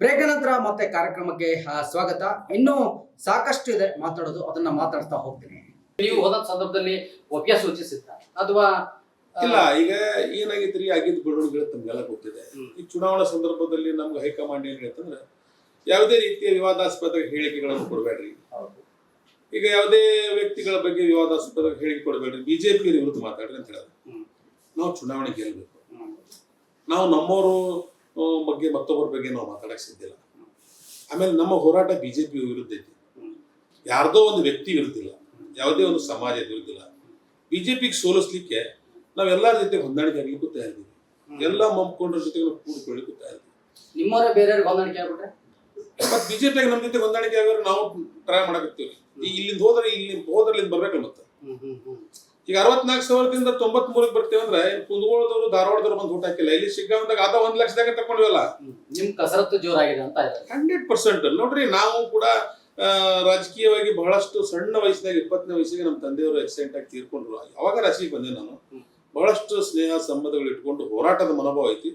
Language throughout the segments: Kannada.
ಬ್ರೇಕ್ ನಂತರ ಮತ್ತೆ ಕಾರ್ಯಕ್ರಮಕ್ಕೆ ಸ್ವಾಗತ. ಇನ್ನೂ ಸಾಕಷ್ಟು ಇದೆ ಮಾತಾಡೋದು ಅದನ್ನ ಮಾತಾಡ್ತಾ ಹೋಗ್ತೀನಿ. ನೀವು ಹೋದ ಸಂದರ್ಭದಲ್ಲಿ ಒಪ್ಪಿಗೆ ಸೂಚಿಸಿದ್ದ ಅಥವಾ ಇಲ್ಲ ಈಗ ಏನಾಗಿದ್ರಿ ಆಗಿದ್ದ ಬೆಳವಣಿಗೆ ತಮ್ಗೆಲ್ಲ ಗೊತ್ತಿದೆ. ಈ ಚುನಾವಣಾ ಸಂದರ್ಭದಲ್ಲಿ ನಮ್ಗೆ ಹೈಕಮಾಂಡ್ ಏನ್ ಹೇಳ್ತಂದ್ರೆ ಯಾವುದೇ ರೀತಿಯ ವಿವಾದಾಸ್ಪದ ಹೇಳಿಕೆಗಳನ್ನು ಕೊಡಬೇಡ್ರಿ. ಈಗ ಯಾವುದೇ ವ್ಯಕ್ತಿಗಳ ಬಗ್ಗೆ ವಿವಾದಾಸ್ಪದ ಹೇಳಿಕೆ ಕೊಡಬೇಡ್ರಿ. ಬಿಜೆಪಿ ವಿರುದ್ಧ ಮಾತಾಡ್ರಿ ಅಂತ ಹೇಳೋದು. ನಾವು ಚುನಾವಣೆ ಗೆಲ್ಲಬೇಕು ಹ್ಮ್. ನಾವು ನಮ್ಮವರು ಬಗ್ಗೆ ಮತ್ತೊಬ್ಬರ ಬಗ್ಗೆ ನಾವು ಮಾತಾಡಕ್ ಸಿದ್ಧಿಲ್ಲ ಆಮೇಲೆ ನಮ್ಮ ಹೋರಾಟ ಬಿಜೆಪಿ ವಿರುದ್ಧ ಐತಿ. ಯಾರ್ದೋ ಒಂದು ವ್ಯಕ್ತಿ ಇರುದಿಲ್ಲ ಯಾವುದೇ ಒಂದು ಸಮಾಜದ ಬಿ ಜೆ ಪಿಗೆ ಸೋಲಿಸ್ಲಿಕ್ಕೆ ಎಲ್ಲರ ಜೊತೆ ಹೊಂದಾಣಿಕೆ ಆಗ್ಲಿಕ್ಕೂ ತಯಾರಿದ್ದೀವಿ ಎಲ್ಲ ಮಮ್ಕೊಂಡ್ರ ಜೊತೆ ಕೂಡಿಕೊಳ್ಳಿಕ್ಕೂ ತಯಾರಿದ್ದೀವಿ ನಿಮ್ಮವರೇ ಬೇರೆ ಹೊಂದಾಣಿಕೆ ಆಗ್ಬಿಟ್ರೆ? ಮತ್ತೆ ಬಿಜೆಪಿಗೆ ನಮ್ಮ ಜೊತೆ ಹೊಂದಾಣಿಕೆ ಆಗೋರು ನಾವು ಟ್ರೈ ಮಾಡಕತ್ತೀವಿ ಈಗ ಇಲ್ಲಿಂದ ಹೋದ್ರೆ ಇಲ್ಲಿ ಹೋದ್ರಲ್ಲಿಂದ ಬರ್ಬೇಕಲ್ಲ ಮತ್ತೆ. ಈಗ ಅರವತ್ನಾಲ್ಕು ಸಾವಿರದಿಂದ ತೊಂಬತ್ ಮೂರಕ್ಕೆ ಬರ್ತೇವೆ ಅಂದ್ರೆ ಕುಂದಗೋಳದವರು ಧಾರವಾಡದವ್ರು ಬಂದು ಊಟ ಹಾಕಿಲ್ಲ. ಇಲ್ಲಿ ಶಿಗ್ಗಾಂವದಾಗ ಅದ ಒಂದ್ ಲಕ್ಷದಾಗ ತಕೊಂಡಿವಲ್ಲ. ನಿಮ್ ಕಸರತ್ತು ಜೋರಾಗಿದೆ ಅಂತ ಹಂಡ್ರೆಡ್ ಪರ್ಸೆಂಟ್. ನೋಡ್ರಿ ನಾವು ಕೂಡ ರಾಜಕೀಯವಾಗಿ ಬಹಳಷ್ಟು ಸಣ್ಣ ವಯಸ್ಸಿನಾಗ ಇಪ್ಪತ್ತನೇ ವಯಸ್ಸಿಗೆ ನಮ್ಮ ತಂದೆಯವರು ಆಕ್ಸಿಡೆಂಟ್ ಆಗಿ ತೀರ್ಕೊಂಡ್ರು. ಅವಾಗ ರಾಜಕೀಯ ಬಂದೆ ನಾನು? ಬಹಳಷ್ಟು ಸ್ನೇಹ ಸಂಬಂಧಗಳು ಇಟ್ಕೊಂಡು ಹೋರಾಟದ ಮನೋಭಾವ ಐತಿ.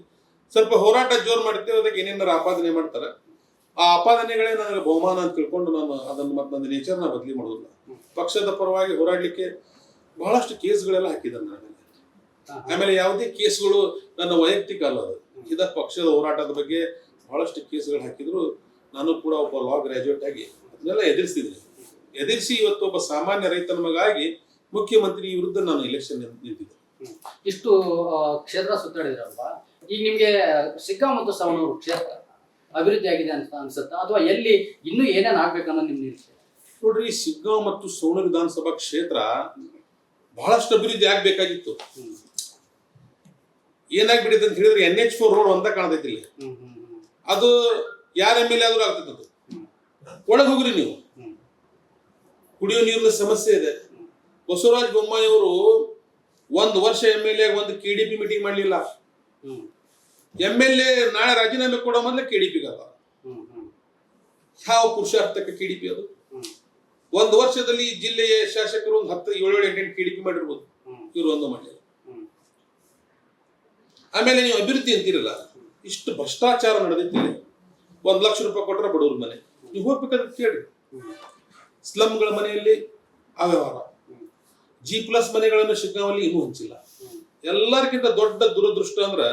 ಸ್ವಲ್ಪ ಹೋರಾಟ ಜೋರ್ ಮಾಡ್ತೇವೆ ಅದಕ್ಕೆ ಏನೇನಾರ ಆಪಾದನೆ ಮಾಡ್ತಾರೆ. ಆ ಆಪಾದನೆಗಳೇ ನನಗೆ ಬಹುಮಾನ ಅಂತ ತಿಳ್ಕೊಂಡು ನಾನು ಅದನ್ನು ಮತ್ತೆ ನನ್ನ ನೇಚರ್ನ ಬದಲಿ ಮಾಡೋದಿಲ್ಲ. ಪಕ್ಷದ ಪರವಾಗಿ ಹೋರಾಡ್ಲಿಕ್ಕೆ ಬಹಳಷ್ಟು ಕೇಸ್ಗಳೆಲ್ಲ ಹಾಕಿದ್ದಾರೆ ನನ್ನ. ಆಮೇಲೆ ಯಾವುದೇ ಕೇಸ್ಗಳು ನನ್ನ ವೈಯಕ್ತಿಕ ಅಲ್ಲ ಅದು. ಇದ ಪಕ್ಷದ ಹೋರಾಟದ ಬಗ್ಗೆ ಬಹಳಷ್ಟು ಕೇಸ್ಗಳು ಹಾಕಿದ್ರು. ನಾನು ಕೂಡ ಒಬ್ಬ ಲಾ ಗ್ರಾಜುಯೇಟ್ ಆಗಿ ಅದನ್ನೆಲ್ಲ ಎದುರಿಸಿದ್ದೀನಿ ಎದುರಿಸಿ ಇವತ್ತು ಒಬ್ಬ ಸಾಮಾನ್ಯ ರೈತನ ಮಗಾಗಿ ಮುಖ್ಯಮಂತ್ರಿ ವಿರುದ್ಧ ನಾನು ಎಲೆಕ್ಷನ್ ನಿಂತಿದ್ದೆ. ಇಷ್ಟು ಕ್ಷೇತ್ರ ಸುತ್ತಾಡಿದ್ರಲ್ವಾ? ಈಗ ನಿಮ್ಗೆ ಸಿಕ್ಕಾ ಮತ್ತು ಸವಣೂರು ಕ್ಷೇತ್ರ ಅಭಿವೃದ್ಧಿ ಆಗಿದೆ ಅಂತ ಅನ್ಸುತ್ತಾ? ಅಥವಾ ಎಲ್ಲಿ ಇನ್ನೂ ಏನೇನು ಆಗ್ಬೇಕನ್ನೋ ನಿಮ್ ನಿರೀಕ್ಷೆ? ನೋಡ್ರಿ ಸಿಗ್ಗಾಂವ್ ಮತ್ತು ಸೋಣ ವಿಧಾನಸಭಾ ಕ್ಷೇತ್ರ ಬಹಳಷ್ಟು ಅಭಿವೃದ್ಧಿ ಆಗ್ಬೇಕಾಗಿತ್ತು. ಏನಾಗ್ಬಿಟ್ಟಿದೆ ಅಂತ ಹೇಳಿದ್ರೆ ಎನ್ ಎಚ್ ಫೋರ್ ರೋಡ್ ಅಂತ ಕಾಣ್ತೈತಿ ಇಲ್ಲಿ. ಅದು ಯಾರ ಎಂ ಎಲ್ ಎ ಆದ್ರೂ ಆಗ್ತದ ಅದು. ಒಳಗೆ ಹೋಗ್ರಿ ನೀವು. ಕುಡಿಯುವ ಕುಡಿಯೋ ನೀರಿನ ಸಮಸ್ಯೆ ಇದೆ. ಬಸವರಾಜ ಬೊಮ್ಮಾಯಿ ಅವರು ಒಂದು ವರ್ಷ ಎಂ ಎಲ್ ಎ ಒಂದು ಕೆ ಡಿ ಪಿ ಮೀಟಿಂಗ್ ಮಾಡಲಿಲ್ಲ. ಎಂ ಎಲ್ ಎ ನಾಳೆ ರಾಜೀನಾಮೆ ಕೊಡೋ ಮೊದಲೇ ಕೆ ಡಿ ಯಾವ ಪುರುಷಾರ್ಥಕ್ಕೆ ಕೆ ಡಿ ಪಿ ಅದು? ಒಂದು ವರ್ಷದಲ್ಲಿ ಜಿಲ್ಲೆಯ ಶಾಸಕರು ಒಂದು ಹತ್ತು ಏಳು ಎಂಟೆಂಟು ಕೆ ಡಿ ಪಿ ಮಾಡಿರ್ಬೋದು ಇವರು ಒಂದು ಆಮೇಲೆ ನೀವು ಅಭಿವೃದ್ಧಿ ಅಂತೀರಲ್ಲ ಇಷ್ಟು ಭ್ರಷ್ಟಾಚಾರ ನಡೆದಿದ್ದೀರಿ ಒಂದು ಲಕ್ಷ ರೂಪಾಯಿ ಕೊಟ್ಟರೆ ಬಡವ್ರ ಮನೆ. ನೀವು ಹೋಗ್ಬೇಕಾದ್ರೆ ಕೇಳಿ. ಸ್ಲಮ್ಗಳ ಮನೆಯಲ್ಲಿ ಅವ್ಯವಹಾರ. ಜಿ ಪ್ಲಸ್ ಮನೆಗಳನ್ನು ಶಿಗ್ಗಾವಲ್ಲಿ ಇನ್ನೂ ಹಂಚಿಲ್ಲ. ಎಲ್ಲರಿಗಿಂತ ದೊಡ್ಡ ದುರದೃಷ್ಟ ಅಂದ್ರ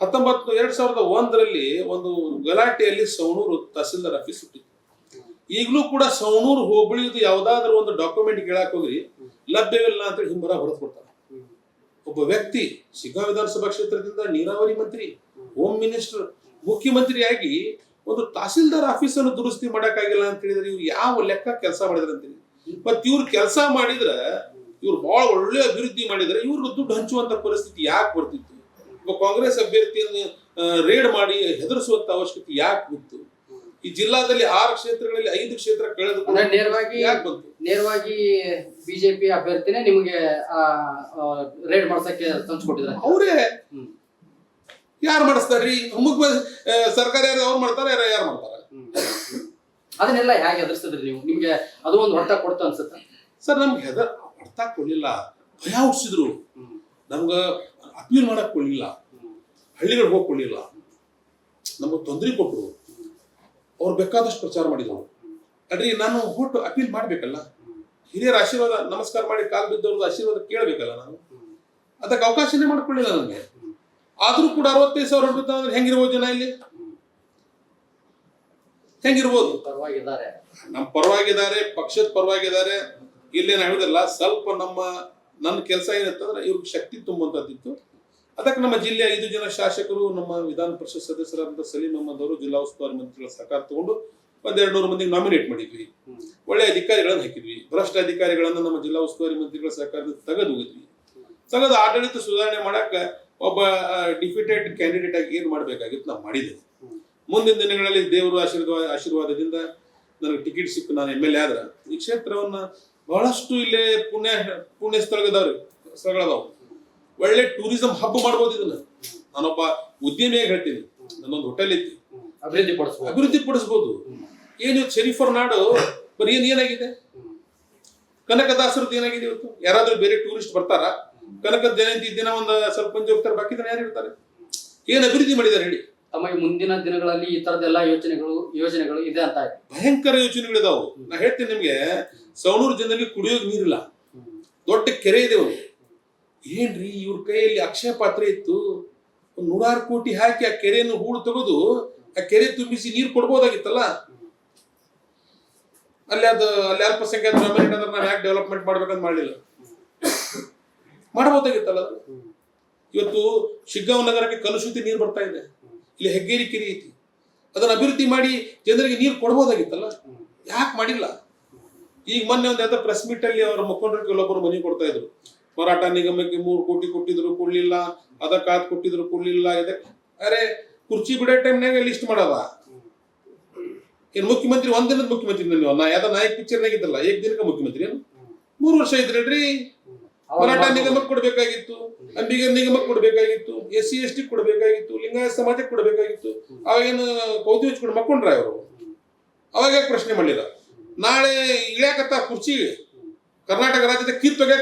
ಹತ್ತೊಂಬತ್ತು ಎರಡ್ ಸಾವಿರದ ಒಂದರಲ್ಲಿ ಒಂದು ಗಲಾಟೆಯಲ್ಲಿ ಸವಣೂರು ತಹಸೀಲ್ದಾರ್ ಆಫೀಸ್ ಹುಟ್ಟಿತ್ತು. ಈಗಲೂ ಕೂಡ ಸವಣೂರು ಹೋಬಳಿದು ಯಾವ್ದಾದ್ರು ಒಂದು ಡಾಕ್ಯುಮೆಂಟ್ ಕೇಳಕ್ ಹೋಗ್ರಿ ಲಭ್ಯವಿಲ್ಲ ಅಂತೇಳಿ ಹಿಂಬರ ಹೊರತು ಕೊಡ್ತಾರೆ. ಒಬ್ಬ ವ್ಯಕ್ತಿ ಸಿಗಾ ವಿಧಾನಸಭಾ ಕ್ಷೇತ್ರದಿಂದ ನೀರಾವರಿ ಮಂತ್ರಿ ಹೋಮ್ ಮಿನಿಸ್ಟರ್ ಮುಖ್ಯಮಂತ್ರಿಯಾಗಿ ಒಂದು ತಹಸೀಲ್ದಾರ್ ಆಫೀಸ್ ಅನ್ನು ದುರಸ್ತಿ ಮಾಡಕ್ಕಾಗಿಲ್ಲ ಅಂತ ಹೇಳಿದ್ರೆ ಇವ್ರು ಯಾವ ಲೆಕ್ಕ ಕೆಲಸ ಮಾಡಿದ್ರ ಅಂತೇಳಿ ಮತ್ ಇವ್ರು ಕೆಲಸ ಮಾಡಿದ್ರ ಇವ್ರು ಬಹಳ ಒಳ್ಳೆ ಅಭಿವೃದ್ಧಿ ಮಾಡಿದ್ರೆ ಇವ್ರಿಗೆ ದುಡ್ಡು ಹಂಚುವಂತ ಪರಿಸ್ಥಿತಿ ಯಾಕೆ ಬರ್ತಿತ್ತು? ಕಾಂಗ್ರೆಸ್ ಅಭ್ಯರ್ಥಿಯನ್ನು ರೇಡ್ ಮಾಡಿ ಹೆದರಿಸುವಂತ ಅವಶ್ಯಕತೆ ಯಾಕೆ ಬಿತ್ತು ಈ ಜಿಲ್ಲಾದಲ್ಲಿ ಆರು ಕ್ಷೇತ್ರಗಳಲ್ಲಿ ಐದು ಕ್ಷೇತ್ರ ಅಂದ್ರೆ ನೇರವಾಗಿ ಯಾಕೆ ಬಂತು? ನೇರವಾಗಿ ಬಿಜೆಪಿ ಅಭ್ಯರ್ಥಿನೇ ನಿಮಗೆ ರೇಡ್ ಮಾಡ್ಸಕ್ಕೆ ತಂದ್ಕೊಟ್ಟಿದ್ದಾರೆ ಅವರೇ. ಯಾರು ಮಾಡಿಸ್ತಾರ್ರಿ? ಮುಖ್ಯ ಸರ್ಕಾರ ಯಾರು ಅವ್ರು ಮಾಡ್ತಾರೆ? ಯಾರು ಯಾರು ಮಾಡ್ತಾರೆ? ಅದನ್ನೆಲ್ಲ ಹೇಗೆ ಎದುರಿಸಿದ್ರಿ ನೀವು? ನಿಮ್ಗೆ ಅದು ಒಂದು ಹೊಟ್ಟ ಕೊಡ್ತ ಅನ್ಸುತ್ತೆ? ಸರ್ ನಮ್ಗೆ ಹೆದರ್ ಅರ್ಥ ಕೊಡ್ಲಿಲ್ಲ ಭಯ ಹುಟ್ಟಿಸಿದ್ರು ನಮ್ಗೆ ಅಪೀಲ್ ಮಾಡಕ್ ಕೊಡ್ಲಿಲ್ಲ. ಹಳ್ಳಿಗಳಿಗೆ ಹೋಗಿ ಕೊಡ್ಲಿಲ್ಲ ನಮಗೆ ತೊಂದರೆ ಕೊಟ್ಟರು ಅವ್ರು ಬೇಕಾದಷ್ಟು ಪ್ರಚಾರ ಮಾಡಿದ್ರು. ಅಡ್ರಿ ನಾನು ಹುಟ್ಟು ಅಪೀಲ್ ಮಾಡ್ಬೇಕಲ್ಲ? ಹಿರಿಯರ ಆಶೀರ್ವಾದ ನಮಸ್ಕಾರ ಮಾಡಿ ಕಾಲು ಬಿದ್ದವ್ರದ್ದು ಆಶೀರ್ವಾದ ಕೇಳಬೇಕಲ್ಲ ನಾನು? ಅದಕ್ಕೆ ಅವಕಾಶನೇ ಮಾಡ್ಕೊಳ್ಳಿಲ್ಲ ನನಗೆ. ಆದ್ರೂ ಕೂಡ ಅರವತ್ತೈದು ಸಾವಿರ ಅಂದ್ರೆ ಹೆಂಗಿರ್ಬೋದು ಜನ ಇಲ್ಲಿ? ಹೆಂಗಿರ್ಬೋದು? ಪರವಾಗಿದ್ದಾರೆ. ನಮ್ಮ ಪರವಾಗಿದ್ದಾರೆ ಪಕ್ಷದ ಪರವಾಗಿದ್ದಾರೆ. ಇಲ್ಲೇನು ಹೇಳಿದಲ್ಲ ಸ್ವಲ್ಪ ನಮ್ಮ ನನ್ನ ಕೆಲಸ ಏನಂತಂದ್ರೆ ಇವ್ರಿಗೆ ಶಕ್ತಿ ತುಂಬುವಂಥದ್ದಿತ್ತು ಅದಕ್ಕೆ ನಮ್ಮ ಜಿಲ್ಲೆಯ ಐದು ಜನ ಶಾಸಕರು ನಮ್ಮ ವಿಧಾನ ಪರಿಷತ್ ಸದಸ್ಯರಾದಂಥ ಸಲೀಂ ಅಹಮದ್ ಅವರು ಜಿಲ್ಲಾ ಉಸ್ತುವಾರಿ ಮಂತ್ರಿಗಳ ಸಹಕಾರ ತಗೊಂಡು ಒಂದೆರಡು ನೂರು ಮಂದಿಗೆ ನಾಮಿನೇಟ್ ಮಾಡಿದ್ವಿ. ಒಳ್ಳೆ ಅಧಿಕಾರಿಗಳನ್ನು ಹಾಕಿದ್ವಿ. ಭ್ರಷ್ಟ ಅಧಿಕಾರಿಗಳನ್ನು ನಮ್ಮ ಜಿಲ್ಲಾ ಉಸ್ತುವಾರಿ ಮಂತ್ರಿಗಳ ಸಹಕಾರದಿಂದ ತೆಗೆದು ಹೋಗಿದ್ವಿ ತೆಗೆದು ಆಡಳಿತ ಸುಧಾರಣೆ ಮಾಡಕ್ಕೆ ಒಬ್ಬ ಡಿಫಿಟೆಡ್ ಕ್ಯಾಂಡಿಡೇಟ್ ಆಗಿ ಏನು ಮಾಡಬೇಕಾಗಿತ್ತು ನಾವು ಮಾಡಿದ್ದೇವೆ. ಮುಂದಿನ ದಿನಗಳಲ್ಲಿ ದೇವರು ಆಶೀರ್ವಾದ ಆಶೀರ್ವಾದದಿಂದ ನನಗೆ ಟಿಕೆಟ್ ಸಿಕ್ಕು ನಾನು ಎಂ ಎಲ್ ಎ ಆದ್ರೆ. ಈ ಕ್ಷೇತ್ರವನ್ನ ಬಹಳಷ್ಟು ಇಲ್ಲೇ ಪುಣ್ಯ ಪುಣ್ಯ ಸ್ಥಳಗದವ್ರಿ ಸ್ಥಳಗಳದಾವು. ಒಳ್ಳೆ ಟೂರಿಸಂ ಹಬ್ ಮಾಡ್ಬೋದು ಇದನ್ನ. ನಾನೊಬ್ಬ ಉದ್ಯಮಿಯಾಗಿ ಹೇಳ್ತೀನಿ. ನನ್ನೊಂದು ಹೋಟೆಲ್ ಐತಿ ಅಭಿವೃದ್ಧಿ ಪಡಿಸ್ಬೋದು. ಅಭಿವೃದ್ಧಿ ಪಡಿಸ್ಬೋದು. ಏನು ಶರೀಫರ್ ನಾಡು ಬರೀ ಏನ್ ಏನಾಗಿದೆ? ಕನಕದಾಸರದ್ದು ಏನಾಗಿದೆ ಇವತ್ತು? ಯಾರಾದ್ರೂ ಬೇರೆ ಟೂರಿಸ್ಟ್ ಬರ್ತಾರ? ಕನಕ ಜಯಂತಿ ದಿನ ಒಂದು ಸರ್ಪಂಚ ಮಂದಿ ಹೋಗ್ತಾರೆ ಬಾಕಿ ದಿನ ಯಾರು ಇರ್ತಾರೆ? ಏನ್ ಅಭಿವೃದ್ಧಿ ಮಾಡಿದ್ದಾರೆ ಹೇಳಿ? ತಮಗೆ ಮುಂದಿನ ದಿನಗಳಲ್ಲಿ ಈ ತರದೆಲ್ಲ ಯೋಚನೆಗಳು ಯೋಜನೆಗಳು ಇದೆ ಅಂತ ಭಯಂಕರ ಭಯಂಕರ ಯೋಜನೆಗಳಿದಾವು ನಾ ಹೇಳ್ತೀನಿ ನಿಮ್ಗೆ ಸವಣೂರು ಜನರಿಗೆ ಕುಡಿಯೋಕೆ ನೀರಿಲ್ಲ. ದೊಡ್ಡ ಕೆರೆ ಇದೆ ಅವ್ರು ಏನ್ರಿ ಇವ್ರ ಕೈಯಲ್ಲಿ ಅಕ್ಷಯ ಪಾತ್ರ ಇತ್ತು? ನೂರಾರು ಕೋಟಿ ಹಾಕಿ ಆ ಕೆರೆಯನ್ನು ಹೂಳು ತೆಗೆದು ಆ ಕೆರೆ ತುಂಬಿಸಿ ನೀರು ಕೊಡ್ಬೋದಾಗಿತ್ತಲ್ಲ? ಅಲ್ಲಿ ಅದು, ಅಲ್ಲಿ ಅಲ್ಪಸಂಖ್ಯಾತ ಅಂದ್ರೆ ನಾವು ಯಾಕೆ ಡೆವಲಪ್ಮೆಂಟ್ ಮಾಡ್ಬೇಕಂತ ಮಾಡಲಿಲ್ಲ? ಮಾಡ್ಬೋದಾಗಿತ್ತಲ್ಲ ಇವತ್ತು ಶಿಗ್ಗಾಂವ್ ನಗರಕ್ಕೆ ಕಲುಷಿತ ನೀರು ಬರ್ತಾ ಇದೆ. ಇಲ್ಲಿ ಹೆಗ್ಗೇರಿ ಕೆರೆ ಐತಿ. ಅದನ್ನ ಅಭಿವೃದ್ಧಿ ಮಾಡಿ ಜನರಿಗೆ ನೀರು ಕೊಡ್ಬೋದಾಗಿತ್ತಲ್ಲ? ಯಾಕೆ ಮಾಡಿಲ್ಲ? ಈಗ ಮೊನ್ನೆ ಒಂದು ಯಾವ್ದೋ ಪ್ರೆಸ್ ಮೀಟ್ ಅಲ್ಲಿ ಅವರ ಮುಖಂಡರು ಕೆಲವೊಬ್ಬರು ಮನೆ ಕೊಡ್ತಾ ಇದ್ರು. ಮರಾಠ ನಿಗಮಕ್ಕೆ ಮೂರು ಕೋಟಿ ಕೊಟ್ಟಿದ್ರು ಕೊಡ್ಲಿಲ್ಲ ಅದಕ್ಕೆ ಆದ್ ಕೊಟ್ಟಿದ್ರು ಕೊಡ್ಲಿಲ್ಲ ಇದಕ್ಕೆ ಅರೆ ಕುರ್ಚಿ ಬಿಡೋ ಟೈಮ್ನಾಗ ಲಿಸ್ಟ್ ಮಾಡದ ಏನ್ ಮುಖ್ಯಮಂತ್ರಿ ಒಂದಿನದ ದಿನದ ಮುಖ್ಯಮಂತ್ರಿ ನೀವು? ನಾ ಯಾವ್ದ ನಾಯಕ್ ಪಿಕ್ಚರ್ನಾಗ ಇದ್ದಲ್ಲ ಏಕ್ ದಿನಕ್ಕೆ ಮುಖ್ಯಮಂತ್ರಿ ಏನು? ಮೂರು ವರ್ಷ ಇದ್ರೇನ್ರಿ ಮರಾಠ ನಿಗಮಕ್ಕೆ ಕೊಡ್ಬೇಕಾಗಿತ್ತು ಅಂಬಿಗರ್ ನಿಗಮಕ್ಕೆ ಕೊಡ್ಬೇಕಾಗಿತ್ತು ಎಸ್ ಸಿ ಎಸ್ ಟಿ ಕೊಡ್ಬೇಕಾಗಿತ್ತು ಲಿಂಗಾಯತ ಸಮಾಜಕ್ಕೆ ಕೊಡ್ಬೇಕಾಗಿತ್ತು. ಅವಾಗೇನು ಕೌದಿ ಹಚ್ಕೊಂಡು ಮಕ್ಕೊಂಡ್ರ ಅವರು ಅವಾಗ ಯಾಕೆ ಪ್ರಶ್ನೆ ಮಾಡಿಲ್ಲ ನಾಳೆ ಇಳಿಯಾಕತ್ತ ಕುರ್ಚಿ? ಕರ್ನಾಟಕ ರಾಜ್ಯದ ಕಿತ್ತು ಬಿ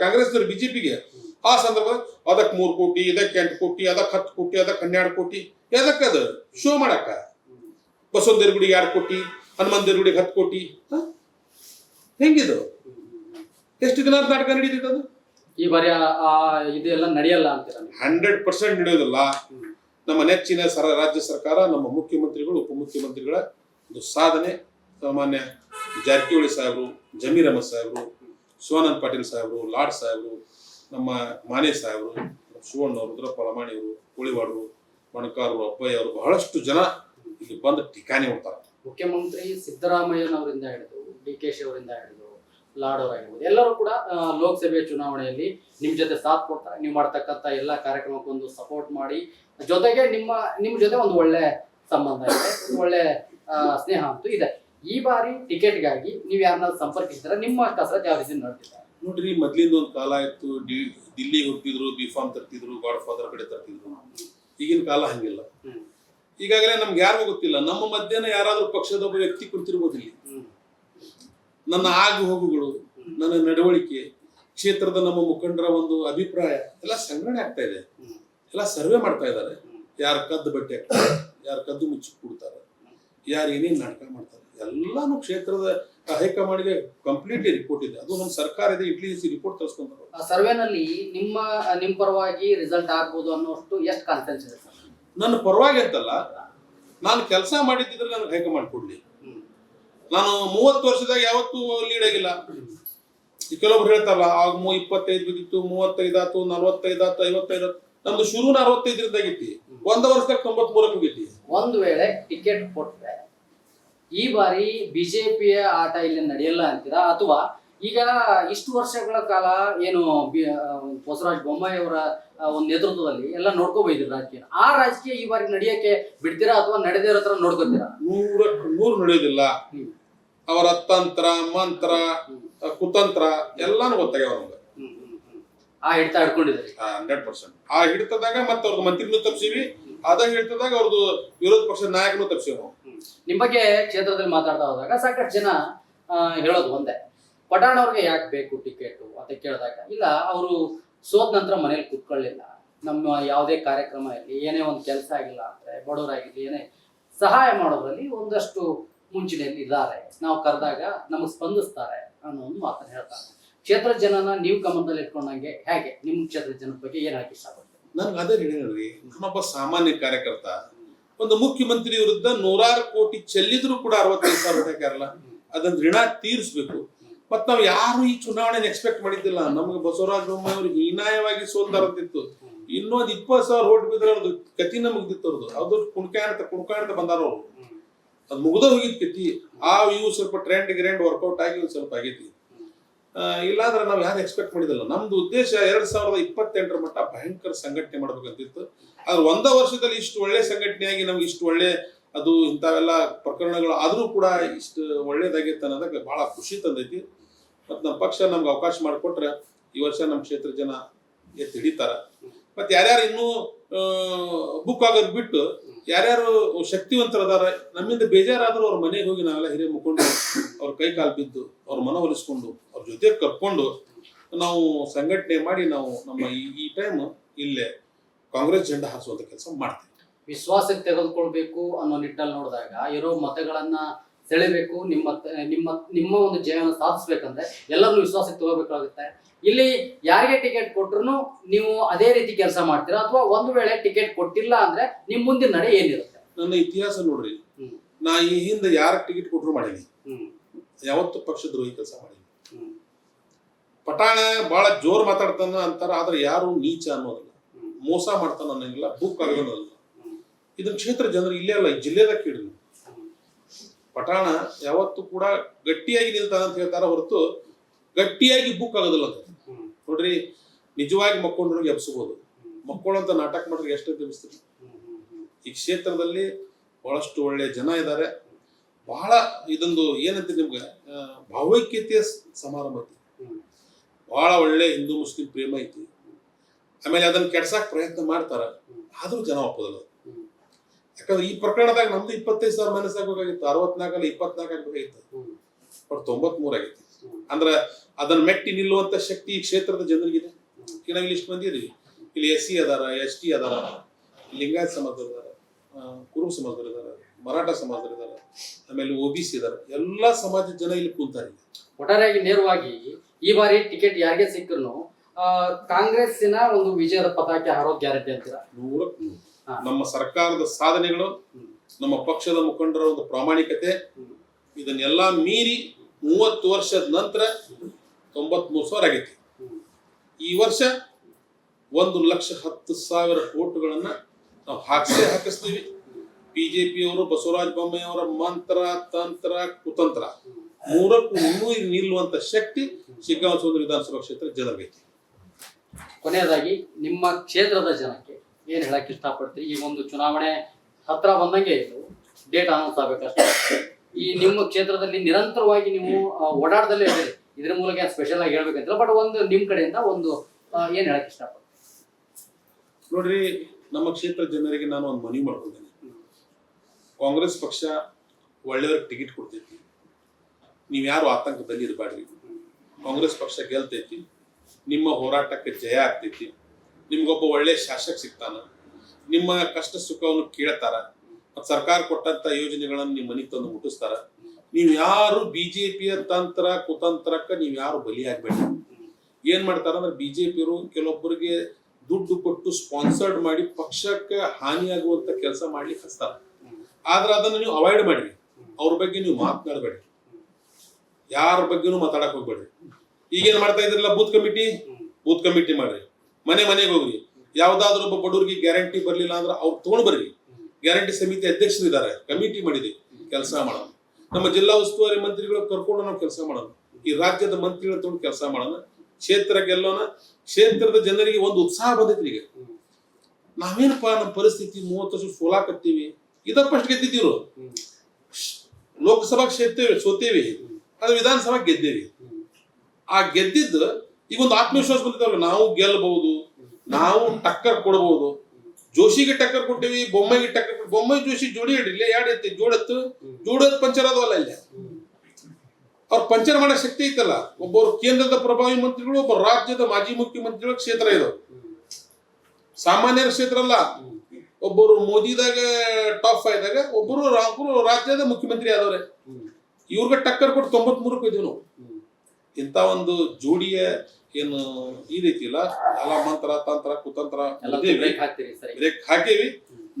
ಕಾಂಗ್ರೆಸ್ನವ್ರು ಬಿಜೆಪಿಗೆ. ಆ ಸಂದರ್ಭದಲ್ಲಿ ಅದಕ್ಕೆ ಮೂರು ಕೋಟಿ ಇದಕ್ಕೆ ಎಂಟು ಕೋಟಿ ಅದಕ್ಕೆ ಹತ್ತು ಕೋಟಿ ಅದಕ್ಕೆ ಹನ್ನೆರಡು ಕೋಟಿ. ಎದಕ್ಕೆ ಅದು? ಶೋ ಮಾಡಕ್ಕ. ಬಸವನ ಗುಡಿಗೆ ಎರಡು ಕೋಟಿ ಹನುಮಂತ ಗುಡಿಗೆ ಹತ್ತು ಕೋಟಿ. ಹ? ಹೆಂಗಿದು? ಎಷ್ಟು ದಿನ ನಾಟಕ ನಡೀತಿತ್ತು ಅದು? ಈ ಬಾರಿ ಇದೆಲ್ಲ ನಡೆಯಲ್ಲ ಅಂತ ಹಂಡ್ರೆಡ್ ಪರ್ಸೆಂಟ್ ನಡೆಯೋದಿಲ್ಲ. ನಮ್ಮ ನೆಚ್ಚಿನ ಸರ ರಾಜ್ಯ ಸರ್ಕಾರ ನಮ್ಮ ಮುಖ್ಯಮಂತ್ರಿಗಳು ಉಪಮುಖ್ಯಮಂತ್ರಿಗಳ ಒಂದು ಸಾಧನೆ ಸಾಮಾನ್ಯ ಜಾರಕಿಹೊಳಿ ಸಾಹೇಬರು ಜಮೀರ್ ಅಹಮದ್ ಸಾಹೇಬರು, ಶಿವಾನಂದ್ ಪಾಟೀಲ್ ಸಾಹೇಬರು, ಲಾಡ್ ಸಾಹೇಬರು, ನಮ್ಮ ಮಾನೆ ಸಾಹೇಬರು ಶಿವಣ್ಣವರು, ರುದ್ರಪ್ಪ ಲಮಾಣಿಯವರು ಕೋಳಿವಾಡರು ಮಣಕಾರರು ಅಪ್ಪಯ್ಯ ಅವರು ಬಹಳಷ್ಟು ಜನ ಇಲ್ಲಿ ಬಂದು ಠಿಕಾಣಿ ಹೋಗ್ತಾರೆ ಮುಖ್ಯಮಂತ್ರಿ ಸಿದ್ದರಾಮಯ್ಯನವರಿಂದ ಹಿಡಿದು ಡಿ ಕೆ ಶಿ ಅವರಿಂದ ಹಿಡಿದು, ಲಾಡ್ ಅವರಾಗಿರ್ಬೋದು ಎಲ್ಲರೂ ಕೂಡ ಲೋಕಸಭೆ ಚುನಾವಣೆಯಲ್ಲಿ ನಿಮ್ಮ ಜೊತೆ ಸಾಥ್ ಕೊಡ್ತಾರೆ. ನೀವು ಮಾಡ್ತಕ್ಕಂಥ ಎಲ್ಲ ಕಾರ್ಯಕ್ರಮಕ್ಕೊಂದು ಸಪೋರ್ಟ್ ಮಾಡಿ, ಜೊತೆಗೆ ನಿಮ್ಮ ನಿಮ್ಮ ಜೊತೆ ಒಂದು ಒಳ್ಳೆ ಸಂಬಂಧ ಇದೆ ಒಳ್ಳೆ ಸ್ನೇಹ ಅಂತೂ ಇದೆ. ಈ ಬಾರಿ ಟಿಕೆಟ್ಗಾಗಿ ನೀವು ಯಾರನ್ನ ಸಂಪರ್ಕಿಸಿದ್ರೆ ನಿಮ್ಮ ಕಸರತ್ ಯಾವ ರೀತಿ ನೋಡ್ತಿದ್ದಾರೆ ನೋಡ್ರಿ ಮೊದ್ಲಿಂದ ಒಂದು ಕಾಲ ಇತ್ತು ದಿಲ್ಲಿ ದಿಲ್ಲಿಗೆ ಹೋಗ್ತಿದ್ರು ಬಿ ಫಾರ್ಮ್ ತರ್ತಿದ್ರು ಗಾಡ್ ಫಾದರ್ ಕಡೆ ತರ್ತಿದ್ರು. ಈಗಿನ ಕಾಲ ಹಂಗಿಲ್ಲ. ಈಗಾಗಲೇ ನಮ್ಗೆ ಯಾರಿಗೂ ಗೊತ್ತಿಲ್ಲ. ನಮ್ಮ ಮಧ್ಯಾಹ್ನ ಯಾರಾದ್ರೂ ಪಕ್ಷದ ಒಬ್ಬ ವ್ಯಕ್ತಿ ಕುಂತಿರ್ಬೋದು ಇಲ್ಲಿ. ನನ್ನ ಆಗು ಹೋಗುಗಳು ನನ್ನ ನಡವಳಿಕೆ ಕ್ಷೇತ್ರದ ನಮ್ಮ ಮುಖಂಡರ ಒಂದು ಅಭಿಪ್ರಾಯ ಎಲ್ಲ ಸಂಗ್ರಹಣೆ ಆಗ್ತಾ ಇದೆ. ಎಲ್ಲ ಸರ್ವೆ ಮಾಡ್ತಾ ಇದ್ದಾರೆ. ಯಾರು ಕದ್ದು ಬಟ್ಟೆ ಹಾಕ್ತಾರೆ ಯಾರು ಕದ್ದು ಮುಚ್ಚಿ ಕೊಡ್ತಾರೆ ಯಾರು ಏನೇನು ನಾಟಕ ಮಾಡ್ತಾರೆ. ಎಲ್ಲಾನು ಕ್ಷೇತ್ರದ ಹೈಕಮಾಂಡ್ಗೆ ಕಂಪ್ಲೀಟ್ಲಿ ರಿಪೋರ್ಟ್ ಇದೆ. ಅದು ನಮ್ಮ ಸರ್ಕಾರ ಇದೆ ಇಟ್ಲಿ ರಿಪೋರ್ಟ್ ತರಿಸ್ಕೊಂಡ್ರು ಆ ಸರ್ವೆನಲ್ಲಿ ನಿಮ್ಮ ನಿಮ್ಮ ಪರವಾಗಿ ರಿಸಲ್ಟ್ ಆಗ್ಬೋದು ಅನ್ನೋಷ್ಟು ಎಷ್ಟು ಕಾನ್ಫಿಡೆನ್ಸ್ ಇದೆ ಸರ್? ನನ್ನ ಪರವಾಗಿ ಅಂತಲ್ಲ ನಾನು ಕೆಲಸ ಮಾಡಿದ್ದಿದ್ರೆ ನನಗೆ ಹೈಕಮಾಂಡ್ ಕೊಡ್ಲಿ. ನಾನು ಮೂವತ್ತು ವರ್ಷದಾಗ ಯಾವತ್ತೂ ಲೀಡ್ ಆಗಿಲ್ಲ. ಕೆಲವೊಬ್ರು ಹೇಳ್ತಾರಲ್ಲ ಆಗ ಮೂ ಇಪ್ಪತ್ತೈದು ಬಿದ್ದಿತ್ತು ಮೂವತ್ತೈದು ಆತು ನಲ್ವತ್ತೈದು ಆತು ಐವತ್ತೈದು ನಮ್ದು ಶುರು ಅರವತ್ತೈದರಿಂದ ಆಗಿತ್ತು ಒಂದ ವರ್ಷದಾಗ ತೊಂಬತ್ ಮೂರಕ್ಕೆ ಬಿದ್ದಿ ಒಂದು ವೇಳೆ ಟಿಕೆಟ್ ಕೊಟ್ರೆ ಈ ಬಾರಿ ಬಿಜೆಪಿಯ ಆಟ ಇಲ್ಲಿ ನಡೆಯಲ್ಲ ಅಂತೀರಾ? ಅಥವಾ ಈಗ ಇಷ್ಟು ವರ್ಷಗಳ ಕಾಲ ಏನು ಬಸವರಾಜ ಬೊಮ್ಮಾಯಿ ಅವರ ಒಂದು ನೇತೃತ್ವದಲ್ಲಿ ಎಲ್ಲ ನೋಡ್ಕೊ ಬೈದಿರ ರಾಜಕೀಯ. ಆ ರಾಜಕೀಯ ಈ ಬಾರಿ ನಡೆಯಕ್ಕೆ ಬಿಡ್ತೀರಾ ಅಥವಾ ನಡೆದಿರೋ ಹತ್ರ ತರ ನೋಡ್ಕೋತೀರಾ? ನೂರಕ್ಕೆ ನೂರು ನಡೆಯೋದಿಲ್ಲ. ಅವರ ತಂತ್ರ ಮಂತ್ರ ಕುತಂತ್ರ ಎಲ್ಲಾನು ಗೊತ್ತಾಗ್ಯಾವ ನಮ್ಗೆ. ಆ ಹಿಡಿತ ಹಿಡ್ಕೊಂಡಿದ್ದಾರೆ. ಹಂಡ್ರೆಡ್ ಪರ್ಸೆಂಟ್ ಆ ಹಿಡಿತದಾಗ ಮತ್ತೆ ಅವ್ರದ್ದು ಮಂತ್ರಿನೂ ತಪ್ಸಿವಿ ಅದ ಹೇಳ್ತಿದಾಗ ಅವ್ರದ್ದು ವಿರೋಧ ಪಕ್ಷದ ನಾಯಕನು ತಪ್ಸಿವಿ ನಾವು ನಿಮ್ ಬಗ್ಗೆ ಕ್ಷೇತ್ರದಲ್ಲಿ ಮಾತಾಡ್ತಾ ಹೋದಾಗ ಸಾಕಷ್ಟು ಜನ ಹೇಳೋದು ಒಂದೇ. ಪಟಾಣ ಅವ್ರಿಗೆ ಯಾಕೆ ಬೇಕು ಟಿಕೆಟ್ ಅಂತ ಕೇಳಿದಾಗ, ಇಲ್ಲ, ಅವರು ಸೋದ್ ನಂತರ ಮನೇಲಿ ಕುತ್ಕೊಳ್ಳಿಲ್ಲ. ನಮ್ಮ ಯಾವುದೇ ಕಾರ್ಯಕ್ರಮ ಇರಲಿ ಏನೇ ಒಂದು ಕೆಲಸ ಆಗಿಲ್ಲ ಅಂದ್ರೆ, ಬಡವರಾಗಿರ್ಲಿ, ಏನೇ ಸಹಾಯ ಮಾಡೋದ್ರಲ್ಲಿ ಒಂದಷ್ಟು ಮುಂಚೂಣಿಯಲ್ಲಿ ಇದ್ದಾರೆ. ನಾವು ಕರೆದಾಗ ನಮಗೆ ಸ್ಪಂದಿಸ್ತಾರೆ ಅನ್ನೋ ಒಂದು ಮಾತನ್ನು ಹೇಳ್ತಾರೆ. ಕ್ಷೇತ್ರದ ಜನನ ನೀವು ಗಮನದಲ್ಲಿ ಇಟ್ಕೊಂಡಂಗೆ ಹೇಗೆ? ನಿಮ್ಮ ಕ್ಷೇತ್ರದ ಜನದ ಬಗ್ಗೆ ಏನ್ ಹೇಳಕ್ ಇಷ್ಟಪಡ್ತೀವಿ ನನ್ಗೆ ಅದೇ ಹೇಳಿದ್ರಿ ನಾನೊಬ್ಬ ಸಾಮಾನ್ಯ ಕಾರ್ಯಕರ್ತ. ಒಂದು ಮುಖ್ಯಮಂತ್ರಿ ವಿರುದ್ಧ ನೂರಾರು ಕೋಟಿ ಚೆಲ್ಲಿದ್ರು ಕೂಡ ಅರವತ್ತೈದು ಸಾವಿರ ಹಾಕ್ಯಾರಲ್ಲ ಅದನ್ನ ಋಣ ತೀರಿಸ್ಬೇಕು. ಮತ್ ನಾವು ಯಾರು ಈ ಚುನಾವಣೆ ಎಕ್ಸ್ಪೆಕ್ಟ್ ಮಾಡಿದ್ದಿಲ್ಲ. ನಮ್ಗೆ ಬಸವರಾಜ ಬೊಮ್ಮಾಯಿ ಅವರು ಹೀನಾಯವಾಗಿ ಸೋಲ್ತಾರಂತಿತ್ತು ಇನ್ನೊಂದು ಇಪ್ಪತ್ತು ಸಾವಿರ ಓಟ್ ಬಿದ್ರೆ ಅವ್ರದ್ದು ಕತಿ ಮುಗ್ದಿತ್ತು ಅವ್ರದ್ದು ಅದು ಕುಣ್ಕಾಡ್ತ ಕುಣ್ಕಾಡ್ತ ಬಂದಾರ ಅವ್ರು. ಅದು ಮುಗ್ದ ಹೋಗಿದ್ ಕತಿ ಆ ಇವು ಸ್ವಲ್ಪ ಟ್ರೆಂಡ್ ಗ್ರ್ಯಾಂಡ್ ವರ್ಕೌಟ್ ಆಗಿ ಒಂದ್ ಸ್ವಲ್ಪ ಆಗೈತಿ. ಇಲ್ಲಾಂದ್ರೆ ನಾವು ಯಾರು ಎಕ್ಸ್ಪೆಕ್ಟ್ ಮಾಡಿದಿಲ್ಲ ನಮ್ದು ಉದ್ದೇಶ ಎರಡ್ ಸಾವಿರದ ಇಪ್ಪತ್ತೆಂಟರ ಮಟ್ಟ ಭಯಂಕರ ಸಂಘಟನೆ ಮಾಡ್ಬೇಕಂತಿತ್ತು. ಆದ್ರೆ ಒಂದ ವರ್ಷದಲ್ಲಿ ಇಷ್ಟು ಒಳ್ಳೆ ಸಂಘಟನೆಯಾಗಿ ನಮ್ಗೆ ಇಷ್ಟು ಒಳ್ಳೆ ಅದು ಇಂಥವೆಲ್ಲ ಪ್ರಕರಣಗಳು ಆದರೂ ಕೂಡ ಇಷ್ಟು ಒಳ್ಳೇದಾಗಿತ್ತು ಅನ್ನೋದಕ್ಕೆ ಬಹಳ ಖುಷಿ ತಂದೈತಿ. ಮತ್ತು ನಮ್ಮ ಪಕ್ಷ ನಮ್ಗೆ ಅವಕಾಶ ಮಾಡಿಕೊಟ್ರೆ ಈ ವರ್ಷ ನಮ್ಮ ಕ್ಷೇತ್ರ ಜನ ಎತ್ತಿ ಹಿಡಿತಾರ. ಮತ್ತೆ ಯಾರ್ಯಾರು ಇನ್ನೂ ಬುಕ್ ಆಗೋದು ಬಿಟ್ಟು ಯಾರ್ಯಾರು ಶಕ್ತಿವಂತರದಾರ, ನಮ್ಮಿಂದ ಬೇಜಾರಾದರೂ ಅವ್ರ ಮನೆಗೆ ಹೋಗಿ ನಾವೆಲ್ಲ ಹಿರಿಯ ಮುಖಂಡು ಅವ್ರ ಕೈ ಕಾಲು ಬಿದ್ದು ಅವ್ರ ಮನವೊಲಿಸ್ಕೊಂಡು ಅವ್ರ ಜೊತೆ ಕರ್ಕೊಂಡು ನಾವು ಸಂಘಟನೆ ಮಾಡಿ ನಾವು ನಮ್ಮ ಈ ಟೈಮ್ ಇಲ್ಲೇ ಕಾಂಗ್ರೆಸ್ ಜೆಂಡಾ ಹಾರಿಸುವಂತ ಕೆಲಸ ಮಾಡ್ತೀವಿ. ವಿಶ್ವಾಸಕ್ಕೆ ತೆಗೆದುಕೊಳ್ಬೇಕು ಅನ್ನೋ ನಿಟ್ಟಲ್ಲಿ ನೋಡಿದಾಗ ಇರೋ ಮತಗಳನ್ನ ಸೆಳೆಬೇಕು ನಿಮ್ಮ ನಿಮ್ಮ ನಿಮ್ಮ ಒಂದು ಜಯವನ್ನು ಸಾಧಿಸ್ಬೇಕಂದ್ರೆ ಎಲ್ಲರನ್ನೂ ವಿಶ್ವಾಸಕ್ಕೆ ತಗೋಬೇಕಾಗುತ್ತೆ. ಇಲ್ಲಿ ಯಾರಿಗೆ ಟಿಕೆಟ್ ಕೊಟ್ರು ನೀವು ಅದೇ ರೀತಿ ಕೆಲಸ ಮಾಡ್ತೀರಾ ಅಥವಾ ಒಂದು ವೇಳೆ ಟಿಕೆಟ್ ಕೊಟ್ಟಿಲ್ಲ ಅಂದ್ರೆ ನಿಮ್ ಮುಂದಿನ ನಡೆ ಏನಿರುತ್ತೆ? ನನ್ನ ಇತಿಹಾಸ ನೋಡ್ರಿ. ನಾ ಈ ಹಿಂದೆ ಯಾರ ಟಿಕೆಟ್ ಕೊಟ್ಟರು ಮಾಡೀನಿ? ಯಾವತ್ತು ಪಕ್ಷದ್ರೋಹಿ ಕೆಲಸ ಮಾಡಿ ಪಟಾಣ ಬಹಳ ಜೋರ್ ಮಾತಾಡ್ತಾನ ಅಂತಾರ ಆದ್ರೆ ಯಾರು ನೀಚ ಅನ್ನೋದಿಲ್ಲ. ಮೋಸ ಮಾಡ್ತಾನ ಅನ್ನಂಗಿಲ್ಲ ಬುಕ್ ಆಗೋದಿಲ್ಲ ಇದ್ರ ಇದನ್ನ ಕ್ಷೇತ್ರ ಜನರು ಇಲ್ಲೇ ಅಲ್ಲ ಈ ಜಿಲ್ಲೆದಾಗ ಕೇಳಿ ಪಟಾಣ ಯಾವತ್ತು ಕೂಡ ಗಟ್ಟಿಯಾಗಿ ನಿಲ್ತಾನ ಅಂತ ಹೇಳ್ತಾರ ಹೊರತು ಗಟ್ಟಿಯಾಗಿ ಬುಕ್ ಆಗೋದಿಲ್ಲ ಅಂತ. ನೋಡ್ರಿ ನಿಜವಾಗಿ ಮಕ್ಕೊಂಡ್ರಿಗೆ ಎಬ್ಸಬಹುದು ಮಕ್ಕಳಂತ ನಾಟಕ ಮಾಡಿದ್ರೆ ಎಷ್ಟು. ಹ್ಮ್. ಈ ಕ್ಷೇತ್ರದಲ್ಲಿ ಬಹಳಷ್ಟು ಒಳ್ಳೆ ಜನ ಇದ್ದಾರೆ. ಬಹಳ ಇದೊಂದು ಏನಂತ ನಿಮ್ಗೆ ಭಾವೈಕ್ಯತೆಯ ಸಮಾರಂಭ ಐತಿ. ಬಹಳ ಒಳ್ಳೆ ಹಿಂದೂ ಮುಸ್ಲಿಂ ಪ್ರೇಮ ಐತಿ. ಆಮೇಲೆ ಅದನ್ನ ಕೆಡ್ಸಕ್ ಪ್ರಯತ್ನ ಮಾಡ್ತಾರ. ಆದ್ರೂ ಜನ ಒಪ್ಪದಲ್ಲ. ಯಾಕಂದ್ರೆ ಈ ಪ್ರಕರಣದಾಗ ನಮ್ದು ಇಪ್ಪತ್ತೈದು ಸಾವಿರ ಮೈನಸ್ ಆಗ್ಬೇಕಾಗಿತ್ತು ಅರವತ್ನಾಲ್ಕಲ್ಲ ಇಪ್ಪತ್ನಾಲ್ಕು ಆಗ್ಬೇಕಾಗಿತ್ತು ಬಟ್ ಬಟ್ ತೊಂಬತ್ಮೂರು ಆಗೈತಿ. ಅಂದ್ರ ಅದನ್ನ ಮೆಟ್ಟಿ ನಿಲ್ಲುವಂತ ಶಕ್ತಿ ಈ ಕ್ಷೇತ್ರದ ಜನರಿಗಿದೆ. ಈಗ ಇಲ್ಲಿ ಇಷ್ಟು ಮಂದಿ ಇಲ್ಲಿ ಎಸ್ ಸಿ ಅದಾರ, ಎಸ್ ಟಿ ಅದಾರ, ಲಿಂಗಾಯತ್ ಸಮಾಜದವ್ರು ಅದಾರ ಕುರುಬ ಸಮಾಜದವ್ರು ಇದಾರ ಮರಾಠ ಸಮಾಜದಲ್ಲಿದ್ದಾರೆ ಆಮೇಲೆ ಒ ಬಿ ಸಿ ಇದ್ದಾರೆ ಎಲ್ಲ ಸಮಾಜದ ಜನ ಇಲ್ಲಿ ಕೂತಾರೆ. ಒಟ್ಟಾರೆಯಾಗಿ ನೇರವಾಗಿ ಈ ಬಾರಿ ಟಿಕೆಟ್ ಯಾರಿಗೆ ಸಿಕ್ಕರು ಕಾಂಗ್ರೆಸ್ಸಿನ ಒಂದು ವಿಜಯದ ಪತಾಕೆ ಹಾರೋದು ಗ್ಯಾರಂಟಿ ಅಂತೀರಾ? ನೂರಕ್ಕೆ ನೂರು. ನಮ್ಮ ಸರ್ಕಾರದ ಸಾಧನೆಗಳು ನಮ್ಮ ಪಕ್ಷದ ಮುಖಂಡರ ಒಂದು ಪ್ರಾಮಾಣಿಕತೆ. ಇದನ್ನೆಲ್ಲ ಮೀರಿ ಮೂವತ್ತು ವರ್ಷದ ನಂತರ ತೊಂಬತ್ಮೂರು ಸಾವಿರ ಆಗೈತಿ. ಈ ವರ್ಷ ಒಂದು ಲಕ್ಷ ಹತ್ತು ಸಾವಿರ ಕೋಟುಗಳನ್ನ ನಾವು ಹಾಕಿಸೇ ಹಾಕಿಸ್ತೀವಿ. ಬಿಜೆಪಿ ಅವರು ಬಸವರಾಜ ಬೊಮ್ಮಾಯಿ ಅವರ ಮಂತ್ರ ತಂತ್ರ ಕುತಂತ್ರ. ಮೂರಕ್ಕೂ ಇನ್ನೂ ನಿಲ್ಲುವಂತ ಶಕ್ತಿ ಶಿಗ್ಗಾಂವ ಸುಂದರ ವಿಧಾನಸಭಾ ಕ್ಷೇತ್ರ ಜನರಿಗೈತಿ ಕೊನೆಯದಾಗಿ ನಿಮ್ಮ ಕ್ಷೇತ್ರದ ಜನಕ್ಕೆ ಏನ್ ಹೇಳಕ್ ಇಷ್ಟಪಡ್ತೀರಿ? ಈ ಒಂದು ಚುನಾವಣೆ ಹತ್ರ ಬಂದಂಗೆ ಡೇಟ್ ಅನೌನ್ಸ್ ಆಗ್ಬೇಕಷ್ಟೇ. ಈ ನಿಮ್ಮ ಕ್ಷೇತ್ರದಲ್ಲಿ ನಿರಂತರವಾಗಿ ನೀವು ಓಡಾಟದಲ್ಲೇ ಇದ್ದೀರಿ ಇದ್ರ ಮೂಲಕ ಸ್ಪೆಷಲ್ ಆಗಿ ಹೇಳ್ಬೇಕಂತಿಲ್ಲ ಬಟ್ ಒಂದು ನಿಮ್ ಕಡೆಯಿಂದ ಒಂದು ಏನ್ ಹೇಳಕ್ ಇಷ್ಟಪಡ್ತೀನಿ ನೋಡ್ರಿ ನಮ್ಮ ಕ್ಷೇತ್ರ ಜನರಿಗೆ ನಾನು ಒಂದು ಮನವಿ ಮಾಡ್ಕೊಳ್ತೇನೆ. ಕಾಂಗ್ರೆಸ್ ಪಕ್ಷ ಒಳ್ಳೆಯವ್ರಿಗೆ ಟಿಕೆಟ್ ಕೊಡ್ತೈತಿ. ನೀವು ಯಾರು ಆತಂಕದಲ್ಲಿ ಇರಬೇಡ್ರಿ ಕಾಂಗ್ರೆಸ್ ಪಕ್ಷ ಗೆಲ್ತೈತಿ. ನಿಮ್ಮ ಹೋರಾಟಕ್ಕೆ ಜಯ ಆಗ್ತೈತಿ. ನಿಮ್ಗೊಬ್ಬ ಒಳ್ಳೆ ಶಾಸಕ ಸಿಗ್ತಾನ. ನಿಮ್ಮ ಕಷ್ಟ ಸುಖವನ್ನು ಕೇಳ್ತಾರ. ಮತ್ತು ಸರ್ಕಾರ ಕೊಟ್ಟಂತ ಯೋಜನೆಗಳನ್ನು ನಿಮ್ಮ ಮನೆಗೆ ತಂದು ಮುಟ್ಟಿಸ್ತಾರ. ನೀವು ಯಾರು ಬಿಜೆಪಿಯ ತಂತ್ರ, ಕುತಂತ್ರಕ್ಕೆ ನೀವು ಯಾರು ಬಲಿಯಾಗಬೇಡಿ ಏನ್ ಮಾಡ್ತಾರ ಅಂದ್ರೆ ಬಿಜೆಪಿಯವರು ಕೆಲವೊಬ್ಬರಿಗೆ ದುಡ್ಡು ಕೊಟ್ಟು ಸ್ಪಾನ್ಸರ್ಡ್ ಮಾಡಿ ಪಕ್ಷಕ್ಕೆ ಹಾನಿಯಾಗುವಂತ ಕೆಲಸ ಮಾಡ್ಲಿಕ್ಕೆ ಹಚ್ತಾರ. ಆದ್ರೆ ಅದನ್ನ ನೀವು ಅವಾಯ್ಡ್ ಮಾಡಿ. ಅವ್ರ ಬಗ್ಗೆ ನೀವು ಮಾತನಾಡಬೇಡಿ ಯಾರ ಬಗ್ಗೆನೂ ಮಾತಾಡಕ್ ಹೋಗ್ಬೇಡ್ರಿ ಈಗೇನ್ ಮಾಡ್ತಾ ಇದ್ರಲ್ಲ ಬೂತ್ ಕಮಿಟಿ? ಬೂತ್ ಕಮಿಟಿ ಮಾಡ್ರಿ. ಮನೆ ಮನೆಗೆ ಹೋಗ್ರಿ. ಯಾವ್ದಾದ್ರು ಒಬ್ಬ ಬಡವರಿಗೆ ಗ್ಯಾರಂಟಿ ಬರ್ಲಿಲ್ಲ ಅಂದ್ರೆ ಅವ್ರು ತಗೊಂಡ್ ಬರ್ರಿ. ಗ್ಯಾರಂಟಿ ಸಮಿತಿ ಅಧ್ಯಕ್ಷರಿದ್ದಾರೆ ಕಮಿಟಿ ಮಾಡಿದೆ ಕೆಲಸ ಮಾಡೋಣ. ನಮ್ಮ ಜಿಲ್ಲಾ ಉಸ್ತುವಾರಿ ಮಂತ್ರಿಗಳು ಕರ್ಕೊಂಡು ನಾವು ಕೆಲಸ ಮಾಡೋಣ. ಈ ರಾಜ್ಯದ ಮಂತ್ರಿಗಳ ತಗೊಂಡು ಕೆಲಸ ಮಾಡೋಣ. ಕ್ಷೇತ್ರ ಗೆಲ್ಲೋಣ. ಕ್ಷೇತ್ರದ ಜನರಿಗೆ ಒಂದು ಉತ್ಸಾಹ ಬಂದೈತಿ ಈಗ ನಾವೇನಪ್ಪ ನಮ್ಮ ಪರಿಸ್ಥಿತಿ ಮೂವತ್ತು ವರ್ಷ ಸೋಲಾಕತ್ತೀವಿ ಇದ ಫಸ್ಟ್ ಗೆದ್ದಿದ್ದೀರು ಲೋಕಸಭಾ ಕ್ಷೇತ್ರ ಸೋತೇವಿ. ಅದು ವಿಧಾನಸಭಾ ಗೆದ್ದೇವಿ. ಆ ಗೆದ್ದಿದ್ದು ಈಗ ಒಂದು ಆತ್ಮವಿಶ್ವಾಸ ಬಂದಿದ್ದಾವೆ ನಾವು ಗೆಲ್ಲಬಹುದು ನಾವು ಟಕ್ಕರ್ ಕೊಡಬಹುದು ಜೋಶಿಗೆ ಟಕ್ಕರ್ ಕೊಟ್ಟಿವಿ ಬೊಮ್ಮೆಗೆ ಟಕ್ಕರ್ ಕೊಟ್ಟು ಬೊಮ್ಮಾಯಿ ಜೋಶಿ ಜೋಡಿ ಹಿಡಿಲಿ ಎರಡು ಐತಿ ಜೋಡತ್ತು. ಜೋಡತ್ ಪಂಚರ್ ಅದವಲ್ಲ ಇಲ್ಲ. ಅವ್ರ ಪಂಚರ್ ಮಾಡೋ ಶಕ್ತಿ ಐತಲ್ಲ ಒಬ್ಬರು ಕೇಂದ್ರದ ಪ್ರಭಾವಿ ಮಂತ್ರಿಗಳು ಒಬ್ಬ ರಾಜ್ಯದ ಮಾಜಿ ಮುಖ್ಯಮಂತ್ರಿಗಳ ಕ್ಷೇತ್ರ ಇದು. ಸಾಮಾನ್ಯರ ಕ್ಷೇತ್ರ ಅಲ್ಲ. ಒಬ್ಬರು ಮೋದಿದಾಗ ಟಾಪ್ ಫೈವ್ದಾಗ ಒಬ್ಬರು ರಾಂಕುರು ರಾಜ್ಯದ ಮುಖ್ಯಮಂತ್ರಿ ಆದವ್ರೆ. ಇವ್ರಿಗೆ ಟಕ್ಕರ್ ಕೊಟ್ಟು ತೊಂಬತ್ ಮೂರಕ್ಕೆ ಇದ್ವಿ ನಾವು ಇಂಥ ಒಂದು ಜೋಡಿಯ ಏನು ಈ ರೀತಿ ಇಲ್ಲ ಎಲ್ಲ ಮಂತ್ರ ತಂತ್ರ ಕುತಂತ್ರ ಬ್ರೇಕ್ ಹಾಕೇವಿ.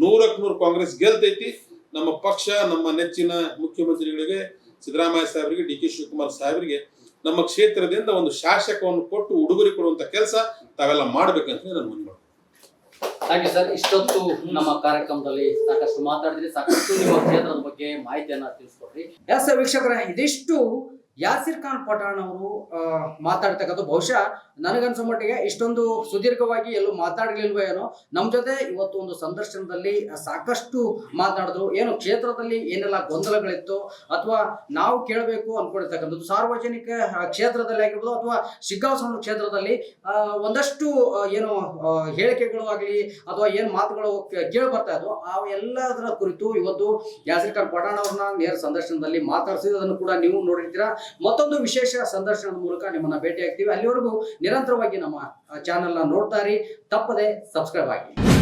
ನೂರಕ್ ನೂರು ಕಾಂಗ್ರೆಸ್ ಗೆಲ್ತೈತಿ. ನಮ್ಮ ಪಕ್ಷ ನಮ್ಮ ನೆಚ್ಚಿನ ಮುಖ್ಯಮಂತ್ರಿಗಳಿಗೆ ಸಿದ್ದರಾಮಯ್ಯ ಸಾಹೇಬರಿಗೆ ಡಿ ಕೆ ಶಿವಕುಮಾರ್ ಸಾಹೇಬರಿಗೆ ನಮ್ಮ ಕ್ಷೇತ್ರದಿಂದ ಒಂದು ಶಾಸಕವನ್ನು ಕೊಟ್ಟು ಉಡುಗೊರೆ ಕೊಡುವಂತ ಕೆಲಸ ತಾವೆಲ್ಲ ಮಾಡ್ಬೇಕಂತ ನಾನು ಮನವಿ ಯು ಸರ್, ಇಷ್ಟೊತ್ತು ನಮ್ಮ ಕಾರ್ಯಕ್ರಮದಲ್ಲಿ ಸಾಕಷ್ಟು ಮಾತಾಡಿದ್ರೆ, ಸಾಕಷ್ಟು ನಿಮ್ಮ ಕ್ಷೇತ್ರದ ಬಗ್ಗೆ ಮಾಹಿತಿಯನ್ನ ತಿಳಿಸ್ಕೊಡ್ರಿ ಎಸ್ ವೀಕ್ಷಕರ, ಇದಿಷ್ಟು ಯಾಸಿರ್ ಖಾನ್ ಪಠಾಣ್ ಅವರು ಮಾತಾಡ್ತಕ್ಕಂಥ ಬಹುಶಃ ನನಗನ್ಸೋ ಮಟ್ಟಿಗೆ ಇಷ್ಟೊಂದು ಸುದೀರ್ಘವಾಗಿ ಎಲ್ಲೂ ಮಾತಾಡಲಿಲ್ವೋ ಏನೋ ನಮ್ಮ ಜೊತೆ ಇವತ್ತು ಒಂದು ಸಂದರ್ಶನದಲ್ಲಿ ಸಾಕಷ್ಟು ಮಾತಾಡಿದ್ರು. ಏನು ಕ್ಷೇತ್ರದಲ್ಲಿ ಏನೆಲ್ಲ ಗೊಂದಲಗಳಿತ್ತು ಅಥವಾ ನಾವು ಕೇಳಬೇಕು ಅನ್ಕೊಂಡಿರ್ತಕ್ಕಂಥದ್ದು, ಸಾರ್ವಜನಿಕ ಕ್ಷೇತ್ರದಲ್ಲಿ ಆಗಿರ್ಬೋದು ಅಥವಾ ಶಿಗ್ಗಾವಸನ ಕ್ಷೇತ್ರದಲ್ಲಿ ಒಂದಷ್ಟು ಏನು ಹೇಳಿಕೆಗಳು ಆಗಲಿ ಅಥವಾ ಏನು ಮಾತುಗಳು ಕೇಳಿ ಬರ್ತಾ ಇದ್ವು. ಆ, ಎಲ್ಲದರ ಕುರಿತು ಇವತ್ತು ಯಾಸಿರ್ ಖಾನ್ ಪಠಾಣ್ ಅವ್ರನ್ನ ನೇರ ಸಂದರ್ಶನದಲ್ಲಿ ಮಾತಾಡಿಸಿದ್ದನ್ನು ಕೂಡ ನೀವು ನೋಡಿರ್ತೀರಾ. ಮತ್ತೊಂದು ವಿಶೇಷ ಸಂದರ್ಶನದ ಮೂಲಕ ನಿಮ್ಮನ್ನ ಭೇಟಿ ಆಗ್ತೀವಿ ಅಲ್ಲಿವರೆಗೂ ನಿರಂತರವಾಗಿ ನಮ್ಮ ಚಾನೆಲ್ನ ನೋಡ್ತಾ ಇರಿ. ತಪ್ಪದೆ ಸಬ್ಸ್ಕ್ರೈಬ್ ಆಗಿ.